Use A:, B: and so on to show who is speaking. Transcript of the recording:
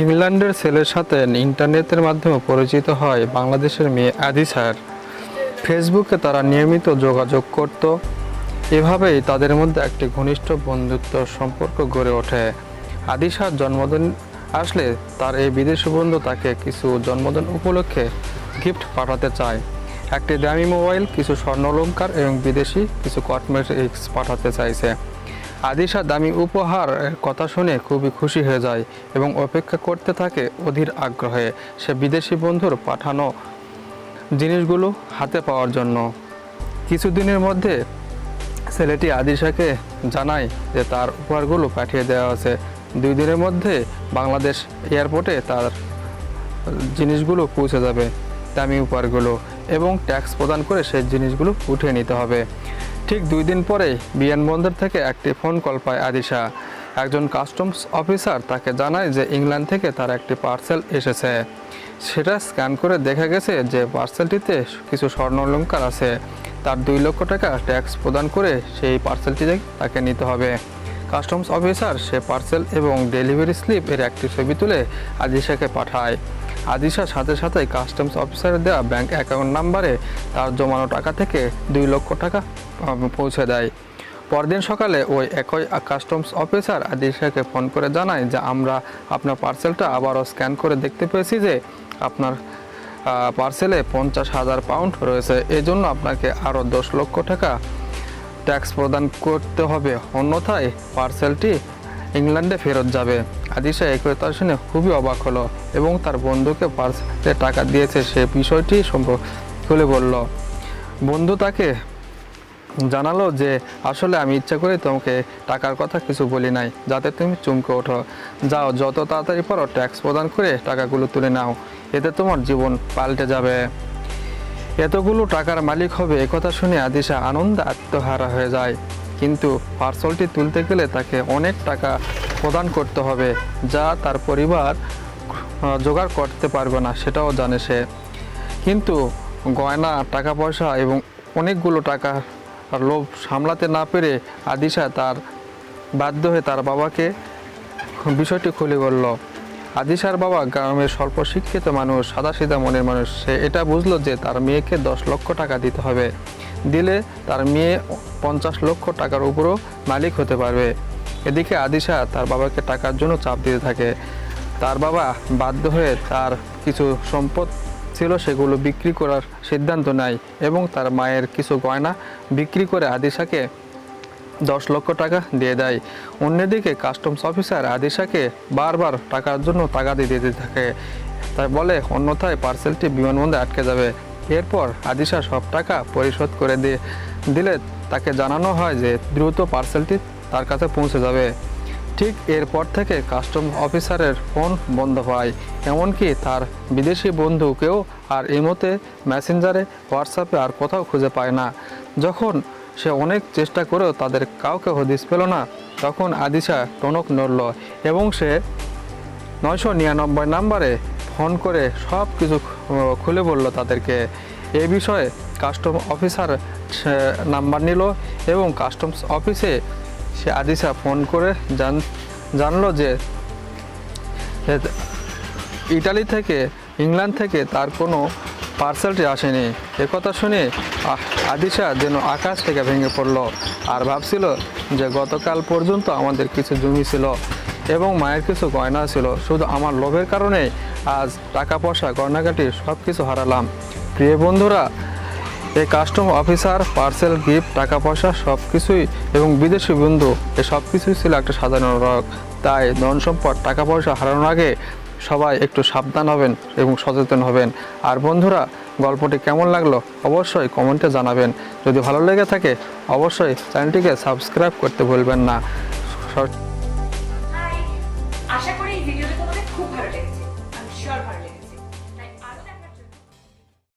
A: ইংল্যান্ডের ছেলের সাথে ইন্টারনেটের মাধ্যমে পরিচিত হয় বাংলাদেশের মেয়ে আদিসার ফেসবুকে তারা নিয়মিত যোগাযোগ করত। এভাবেই তাদের মধ্যে একটি ঘনিষ্ঠ বন্ধুত্ব সম্পর্ক গড়ে ওঠে। আদিসার জন্মদিন আসলে তার এই বিদেশি বন্ধু তাকে কিছু জন্মদিন উপলক্ষে গিফট পাঠাতে চায়। একটি দামি মোবাইল, কিছু স্বর্ণলঙ্কার এবং বিদেশি কিছু কসমেটিক্স পাঠাতে চাইছে। আদিশা দামি উপহার কথা শুনে খুবই খুশি হয়ে যায় এবং অপেক্ষা করতে থাকে অধীর আগ্রহে। সে বিদেশি বন্ধুর পাঠানো জিনিসগুলো হাতে পাওয়ার জন্য। কিছুদিনের মধ্যে ছেলেটি আদিশাকে জানায় যে তার উপহারগুলো পাঠিয়ে দেওয়া আছে। দুই দিনের মধ্যে বাংলাদেশ এয়ারপোর্টে তার জিনিসগুলো পৌঁছে যাবে, দামি উপহারগুলো। এবং ট্যাক্স প্রদান করে সেই জিনিসগুলো উঠিয়ে নিতে হবে। ঠিক দুই দিন পরেই বিমানবন্দর থেকে একটি ফোন কল পায় আদিশা। একজন কাস্টমস অফিসার তাকে জানায় যে ইংল্যান্ড থেকে তার একটি পার্সেল এসেছে। সেটা স্ক্যান করে দেখা গেছে যে পার্সেলটিতে কিছু স্বর্ণলঙ্কার আছে। তার দুই লক্ষ টাকা ট্যাক্স প্রদান করে সেই পার্সেলটি তাকে নিতে হবে। কাস্টমস অফিসার সে পার্সেল এবং ডেলিভারি স্লিপ এর একটি ছবি তুলে আদিশাকে পাঠায়। আদিশা সাথে সাথে কাস্টমস অফিসারের দেওয়া ব্যাংক অ্যাকাউন্ট নাম্বারে তার জমানো টাকা থেকে দুই লক্ষ টাকা পৌঁছে দেয়। পরদিন সকালে ওই একই কাস্টমস অফিসার আদিশাকে ফোন করে জানায় যে, আমরা আপনার পার্সেলটা আবারও স্ক্যান করে দেখতে পেয়েছি যে, আপনার পার্সেলে পঞ্চাশ হাজার পাউন্ড রয়েছে। এই জন্য আপনাকে আরও দশ লক্ষ টাকা ট্যাক্স প্রদান করতে হবে। অন্যথায় পার্সেলটি ইংল্যান্ডে ফেরত যাবে। আদিশা এই কথা শুনে খুবই অবাক হলো এবং তার বন্ধুকে পার্সেলে টাকা দিয়েছে। সে বিষয়টি সম্পর্ক খুলে বলল, বন্ধু তাকে জানালো যে আসলে আমি ইচ্ছা করে তোমাকে টাকার কথা কিছু বলি নাই, যাতে তুমি চমকে ওঠো। যাও, যত তাড়াতাড়ি পারো ট্যাক্স প্রদান করে টাকাগুলো তুলে নাও, এতে তোমার জীবন পাল্টে যাবে। এতগুলো টাকার মালিক হবে একথা শুনে আদিশা আনন্দে আত্মহারা হয়ে যায়। কিন্তু পার্সেলটি তুলতে গেলে তাকে অনেক টাকা প্রদান করতে হবে, যা তার পরিবার জোগাড় করতে পারবে না, সেটাও জানে সে। কিন্তু গয়না টাকা পয়সা এবং অনেকগুলো টাকা লোভ সামলাতে না পেরে আদিশা তার বাধ্য হয়ে তার বাবাকে বিষয়টি খুলে বলল, আদিশার বাবা গ্রামের স্বল্প শিক্ষিত মানুষ, সাদাসিধা মনের মানুষ, সে এটা বুঝলো যে তার মেয়েকে দশ লক্ষ টাকা দিতে হবে। দিলে তার মেয়ে পঞ্চাশ লক্ষ টাকার উপরও মালিক হতে পারবে। এদিকে আদিশা তার বাবাকে টাকার জন্য চাপ দিতে থাকে। তার বাবা বাধ্য হয়ে তার কিছু সম্পদ ছিল সেগুলো বিক্রি করার সিদ্ধান্ত নেয় এবং তার মায়ের কিছু গয়না বিক্রি করে আদিশাকে দশ লক্ষ টাকা দিয়ে দেয়। অন্যদিকে কাস্টমস অফিসার আদিশাকে বারবার টাকার জন্য টাকা দিয়ে দিতে থাকে। তাই বলে অন্যথায় পার্সেলটি বিমানবন্দরে আটকে যাবে। এরপর আদিশা সব টাকা পরিশোধ করে দিয়ে দিলে তাকে জানানো হয় যে দ্রুত পার্সেলটি তার কাছে পৌঁছে যাবে। ঠিক এরপর থেকে কাস্টম অফিসারের ফোন বন্ধ হয়। এমনকি তার বিদেশি বন্ধুকেও আর ইমোতে মেসেঞ্জারে হোয়াটসঅ্যাপে আর কোথাও খুঁজে পায় না। যখন সে অনেক চেষ্টা করেও তাদের কাউকে হদিস পেল না, তখন আদিশা টনক নড়ল এবং সে নয়শো নিরানব্বই নাম্বারে ফোন করে সব কিছু খুলে বলল তাদেরকে। এ বিষয়ে কাস্টম অফিসার নাম্বার নিল এবং কাস্টমস অফিসে সে আদিশা ফোন করে জান, জানলো যে ইটালি থেকে, ইংল্যান্ড থেকে তার কোনো পার্সেলটি আসেনি। একথা শুনে আদিশা যেন আকাশ থেকে ভেঙে পড়ল আর ভাবছিল যে গতকাল পর্যন্ত আমাদের কিছু জমি ছিল এবং মায়ের কিছু গয়না ছিল। শুধু আমার লোভের কারণে আজ টাকা পয়সা গয়নাগাটি সব কিছু হারালাম। প্রিয় বন্ধুরা এই কাস্টম অফিসার, পার্সেল, গিফট টাকা পয়সা সব কিছুই এবং বিদেশি বন্ধু, এ সব কিছুই ছিল একটা সাধারণ রোগ তাই ধন সম্পদ টাকা পয়সা হারানোর আগে সবাই একটু সাবধান হবেন এবং সচেতন হবেন। আর বন্ধুরা, গল্পটি কেমন লাগল অবশ্যই কমেন্টে জানাবেন। যদি ভালো লেগে থাকে, অবশ্যই চ্যানেলটিকে সাবস্ক্রাইব করতে ভুলবেন না।